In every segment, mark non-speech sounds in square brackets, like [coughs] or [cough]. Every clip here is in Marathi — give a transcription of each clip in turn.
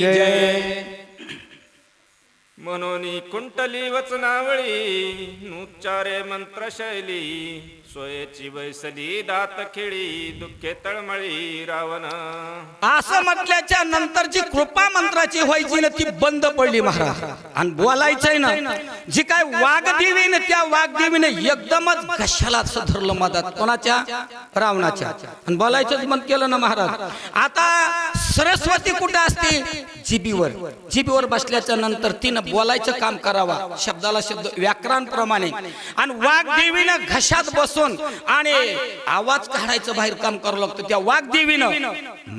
जय. [coughs] म्हणून कुंटली वचनावळी नुच्चारे मंत्रशैली. सोयची बैसली दात खेळी दुःखे तळमळी रावण. असं म्हटल्याच्या नंतरची कृपा मंत्राची व्हायची ना ती बंद पडली महाराज. आणि बोलायचंय ना जी काय वाघदेवीने त्या वाघदेवीने एकदमच कशाला असं धरलं मदत. कोणाच्या? रावणाच्या. आणि बोलायचंच बंद केलं ना महाराज. आता सरस्वती कुठे असते? जिबीवर. जिबीवर बसल्याच्या नंतर तिनं बोलायचं काम करावा. शब्दाला शब्द व्याकरण प्रमाणे. आणि वाघदेवीनं घशात बसून आणि आवाज काढायचं बाहेर काम करावं लागतं. त्या वाघदेवीनं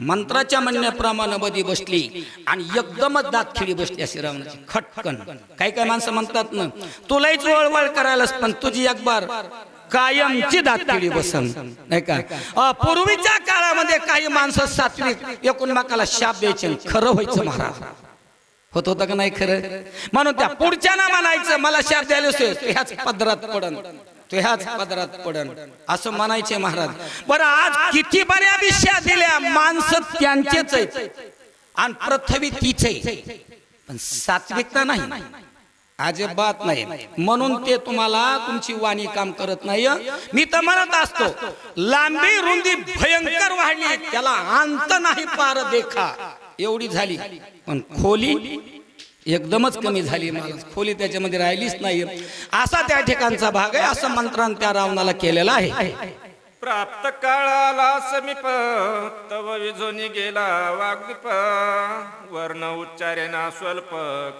मंत्राच्या म्हणण्याप्रमाणे मध्ये बसली आणि एकदमच दात खिळी बसली अशी रावणाची. खटकन. काही काही माणसं म्हणतात ना तुलाही वळवळ करायलाच पण तुझी अकबार कायमची दातखिळी बसन. नाही का? पूर्वीच्या काळामध्ये काही माणसं सात्विक एकूणमाकाला शाप द्यायचे खरं व्हायचं महाराज. होत होतं का नाही खरं? म्हणून त्या पुढच्या ना म्हणायचं मला शाप द्यायला ह्याच पदरात पडन. तू ह्याच पदरात पडन. असं म्हणायचे महाराज. बरं आज किती बऱ्या विषया दिल्या. माणसं त्यांचेच आहेत. आणि पृथ्वी तीच आहे. पण सात्विकता नाही. अजिबात नाही. म्हणून ते तुम्हाला तुमची वाणी काम करत नाही मी तर म्हणत असतो लांबी रुंदी भयंकर वाढली. त्याला अंत नाही पार देखा. एवढी झाली. पण खोली एकदमच कमी झाली मला खोली त्याच्यामध्ये राहिलीच नाही. असा त्या ठिकाणचा भाग आहे असं मंत्रान त्या रावणाला केलेला आहे. प्राप्त काळाला समीप तव विझोनी गेला वागदीप. वर्ण उच्चारेना स्वल्प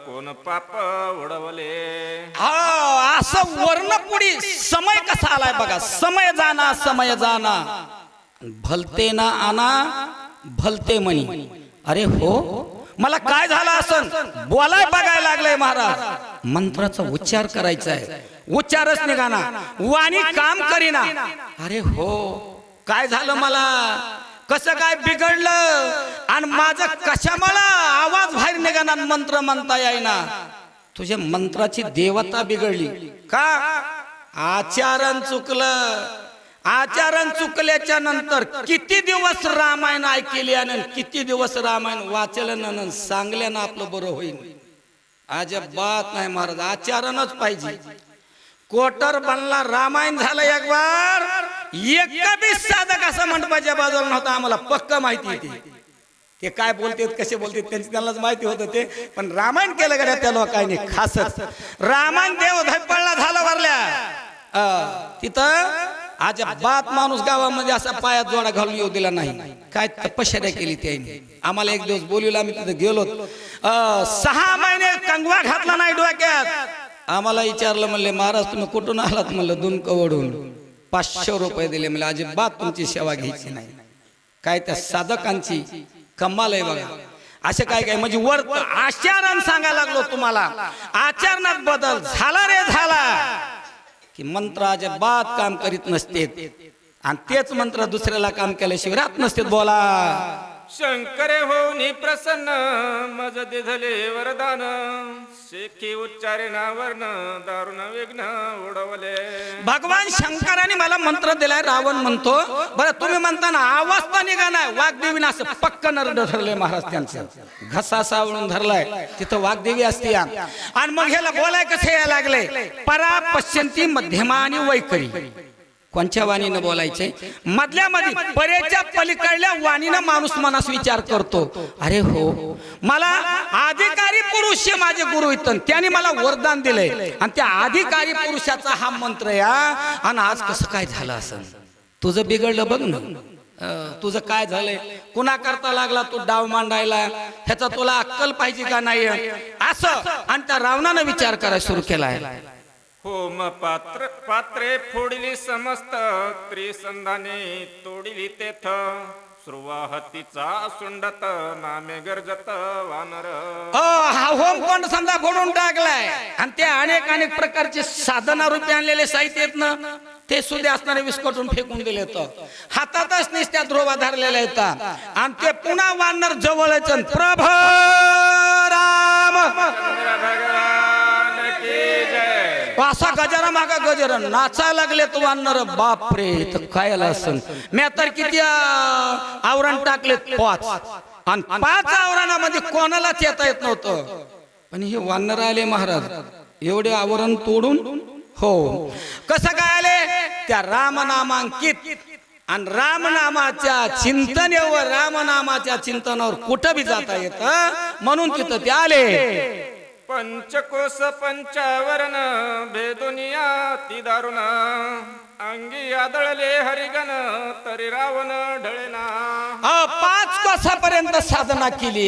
कोण पाप उडवले हा असं वर्णपुढी समय कसा आलाय बघा. समय जाना समय जाना. भलते ना आना भलते म्हणी अरे हो मला काय झालं असं बोलाय बघायला लागलंय महाराज. मंत्राचा उच्चार करायचा आहे उच्चारच निघाना. वाणी काम करीना. अरे हो. काय झालं मला? कसं काय बिघडलं? आणि माझं कशामुळं आवाज बाहेर निघाना मंत्र म्हणता येईना? तुझ्या मंत्राची देवता बिघडली. का? आचरण चुकलं. आचरण चुकल्याच्या नंतर किती दिवस रामायण ऐकले आणि किती दिवस रामायण वाचलं सांगल्यानं आपलं बरं होईल अजिबात नाही महाराज आचरणच पाहिजे. कोटर बनला रामायण झालं एक बार. एक बी साधक असं मंडपाच्या बाजूला नव्हता आम्हाला पक्क माहिती होती. ते. काय बोलतेत कसे बोलतेत त्यांची त्यांनाच माहिती होतं ते. पण रामायण केलं गड्या त्या लोकांनी? खास रामायण देव धैपळला झालं भरल्या तिथं आज बात माणूस गावामध्ये असा पायात जोडा घालून येऊ दिला नाही. काय तपश्चर्या केली त्याने. आम्हाला एक दिवस बोलवलं आम्ही तिथे गेलो सहा महिने कंगवा घातला नाही डोक्यात. आम्हाला विचारलं म्हणले महाराज तुम्ही कुठून आलात? म्हणलं दोन कवडून पाचशे रुपये दिले म्हणजे अजिबात तुमची सेवा घ्यायची नाही. काय त्या साधकांची कमाल आहे बघा. असे काय काय म्हणजे वर आचरण सांगायला लागलो तुम्हाला. आचरणात बदल झाला रे झाला. की मंत्र अजिबात काम करीत नसते आणि तेच मंत्र दुसऱ्याला काम केल्याशिवाय राहत नसते बोला. शंकरे होऊनी प्रसन्न मज दिधले वरदान. शेखी उच्चारेना वर्ण दारुण विघ्न उडवले. भगवान शंकराने मला मंत्र दिलाय रावण म्हणतो. बरं तुम्ही म्हणताना आवाज पण निघा नाही वाघदेवीनं असं पक्क नरड धरले महाराज त्यांचं. घसा सावळून धरलाय तिथं वाघदेवी असते या. आणि मग ह्याला बोलाय कसे यायला लागले परा पश्यंती मध्यमा आणि वैकरी. कोणच्या वाणीनं बोलायचे मधल्या मध्ये परेच्या पलीकडल्या वाणीनं माणूस मनास विचार करतो. अरे हो मला अधिकारी पुरुष हे माझे गुरु आहेत त्याने मला वरदान दिलंय. आणि त्या अधिकारी पुरुषाचा हा मंत्र या आणि आज कसं काय झालं असं तुझं बिघडलं बघ ना. तुझं काय झालंय? कुणा करता लागला तू डाव मांडायला? ह्याचा तुला अक्कल पाहिजे का नाही? असं. आणि त्या रावणानं विचार करायला सुरू केलाय. होम पात्र पात्रे फोडिली समस्त त्रिसंधाने तोडिली तेथ. सुरुवाहतीचा सुंडत नामे गरजत वानर. हो हा होम कोण समजा फोडून टाकलाय. आणि ते अनेक अनेक प्रकारचे साधना रूपे आणलेले साहित्य ना ते सुद्धा असणारे विस्कटून फेकून दिले तर हातातच नुसत्या ध्रुवा धरलेल्या येतात आणि ते पुन्हा वानर जवळच. प्रभ राम. असा गजारा मागा गजर नाचायला लागले तो वानर बापरे तर खायला आला असन. मी तर किती आवरण टाकले पाच. आणि पाच आवरणामध्ये कोणालाच येता येत नव्हतं. पण हे वानर आले महाराज एवढे आवरण तोडून हो. कसं काय आले? त्या रामनामांकित. आणि रामनामाच्या चिंतनेवर रामनामाच्या चिंतनावर कुठं बी जाता येत? म्हणून तिथं ते आले. पंचकोश पंचावरण भेदुनिया ती दारुण. अंगी आदळले हरिगण तरी रावण ढळेना. पाच कोसापर्यंत साधना केली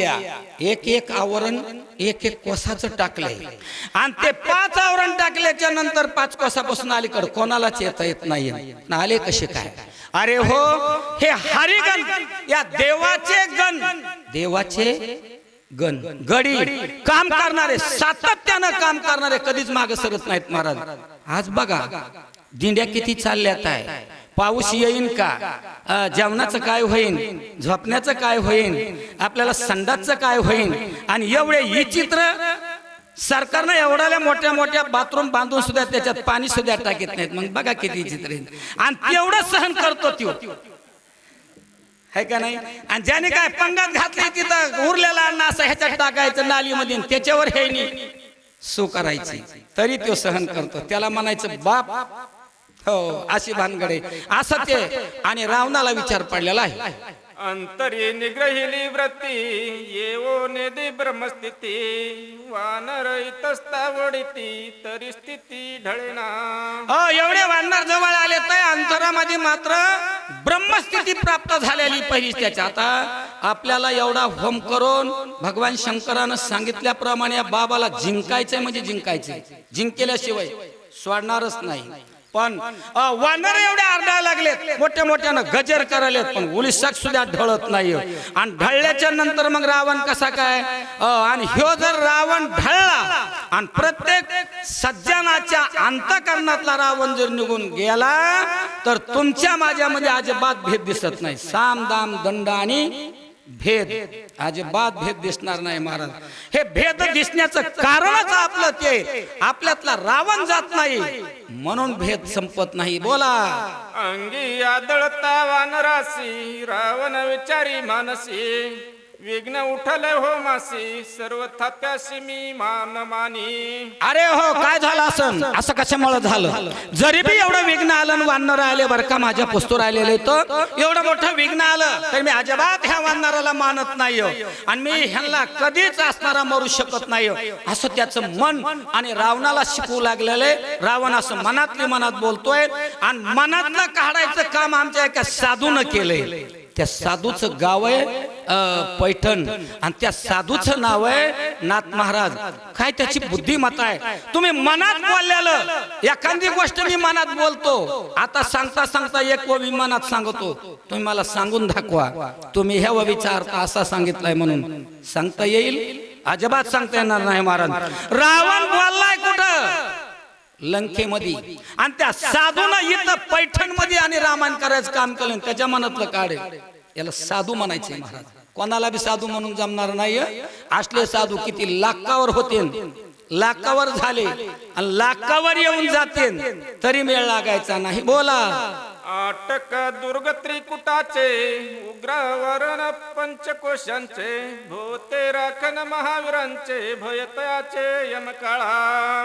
एक एक आवरण एक एक कोसाचं टाकलंय. आणि ते पाच आवरण टाकल्याच्या नंतर पाच कोसापासून अलीकडे कोणालाच येता येत नाही. आले कसे काय? अरे हो हे हरिगण या देवाचे गण. देवाचे गण गडी काम करणारे सातत्यानं काम करणारे कधीच मागे सरत नाहीत महाराज. आज बघा दिंड्या किती चालल्यात आहे. पाऊस येईन का? जेवणाचं काय होईन? झोपण्याचं काय होईन? आपल्याला संडासचं काय होईन? आणि एवढे विचित्र सरकारनं एवढ्या मोठ्या मोठ्या बाथरूम बांधून सुद्धा त्याच्यात पाणी सुद्धा टाकत नाहीत. मग बघा किती विचित्र आणि तेवढं सहन करतो त्यो. है का नाही? आणि ज्याने काय पंगात घातली तिथं उरलेला अन्न असं ह्याच्यात टाकायचं नालीमध्ये त्याच्यावर हे नाही. सो करायची. तरी तो सहन करतो. त्याला म्हणायचं बाप हो अशी भानगडे. असं ते आणि रावणाला विचार पडलेला आहे. अंतरी निग्रहिली व्रती येवो नेदी ब्रह्मस्थिती. वानर इतस्तावडिती तरी स्थिती ढळेना. हो एवढे वानर जवळ आले तर अंतरामध्ये मात्र ब्रह्मस्थिती प्राप्त झालेली पहिली त्याच्या आता आपल्याला एवढा होम करून भगवान शंकरानं सांगितल्याप्रमाणे या बाबाला जिंकायचंय म्हणजे जिंकायचंय. जिंकेल्याशिवाय सोडणारच नाही. पण वानर एवढे आरडायला लागलेत. मोठ्या मोठ्यानं गजर करायलेत पण उलिसक सुद्धा ढळत नाही आणि ढळल्याच्या नंतर मग रावण कसा काय? अ, आणि ह्यो जर रावण ढळला आणि प्रत्येक सज्जनाच्या अंतकरणातला रावण जर निघून गेला तर तुमच्या माझ्यामध्ये अजिबात भेद दिसत नाही. साम दाम दंड आणि भेद अजिबात भेद दिसणार नाही महाराज. हे भेद दिसण्याचं कारणच आपलं ते. आपल्यातला रावण जात नाही. म्हणून भेद संपत नाही. बोला. अंगी आदळता वानरासी रावण विचारी मानसी. विघ्न उठल हो मासी सर्व थात्यासी मी मान मानी. अरे हो काय झालं असं असं कशामुळे झालं? जरी बी एवढं विघ्न आलं आणि वानर आले बरं का माझ्या पुस्तूर आलेले तर एवढं मोठं विघ्न आलं तर मी अजिबात ह्या वानराला मानत नाही हो. आणि मी ह्यांना कधीच असणारा मरू शकत नाही हो. असं त्याचं मन आणि रावणाला शिकवू लागलेलं आहे. रावण असं मनातली मनात बोलतोय आणि मनातलं काढायचं काम आमच्या एका साधूनं केलंय. त्या साधूचं गाव आहे पैठण. आणि त्या साधूचं नाव आहे नाथ महाराज. काय त्याची बुद्धिमत्ता आहे? तुम्ही मनात बोललेलं. एखादी गोष्ट मी मनात बोलतो. आता सांगता सांगता एक व मनात सांगतो. तुम्ही मला सांगून दाखवा. तुम्ही ह्या ववीचा अर्थ असा सांगितलाय म्हणून. सांगता येईल? अजिबात सांगता येणार नाही महाराज. रावण बोललाय लंकेमध्ये. आणि त्या साधूनं इथं पैठणमध्ये आणि रामायण करायचं काम केलं त्याच्या मनातलं काढे याला साधू म्हणायचे महाराज. कोणाला बी साधू म्हणून जमणार नाही असले साधू किती लाखावर होते लाखावर झाले. आणि लाखावर येऊन जाते तरी मेळ लागायचा नाही. बोला. आटक दुर्ग त्रिकुटाचे विग्रहवरण पंचकोशांचे भूते राखन महावीरांचे भयतयाचे यमकाळा.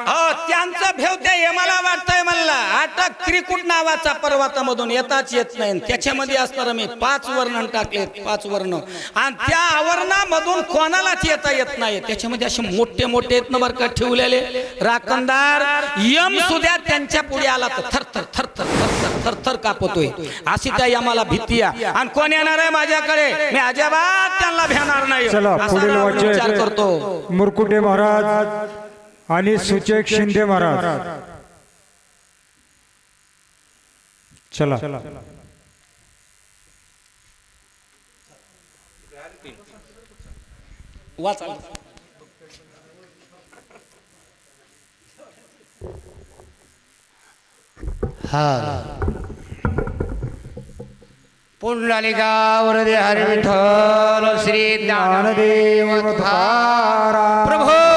हो, त्यांचा भेव ते वाटतय वाटतंय मला अटक त्रिकुट नावाचा पर्वतामधून येताच येत नाही. त्याच्यामध्ये असणार मी पाच वर्णन टाकले पाच वर्ण. आणि त्या आवरणामधून कोणालाच येता येत नाही. त्याच्यामध्ये असे मोठे मोठे आहेत ना का ठेवलेले. राखणदार यम सुद्धा त्यांच्या पुढे आला तर थरथर थरथर थरथर थरथर कापतोय. अशी त्या यमाला भीती आणि कोण येणार? आहे माझ्याकडे. मी अजिबात त्यांना भेणार नाही. चला पुढील विचार करतो. मुरकुटे महाराज आणि सुचेक शिंदे महाराज. चला. वाचा. पुंडलिका वरदे हरी विठ्ठल श्री ज्ञानदेव. प्रभो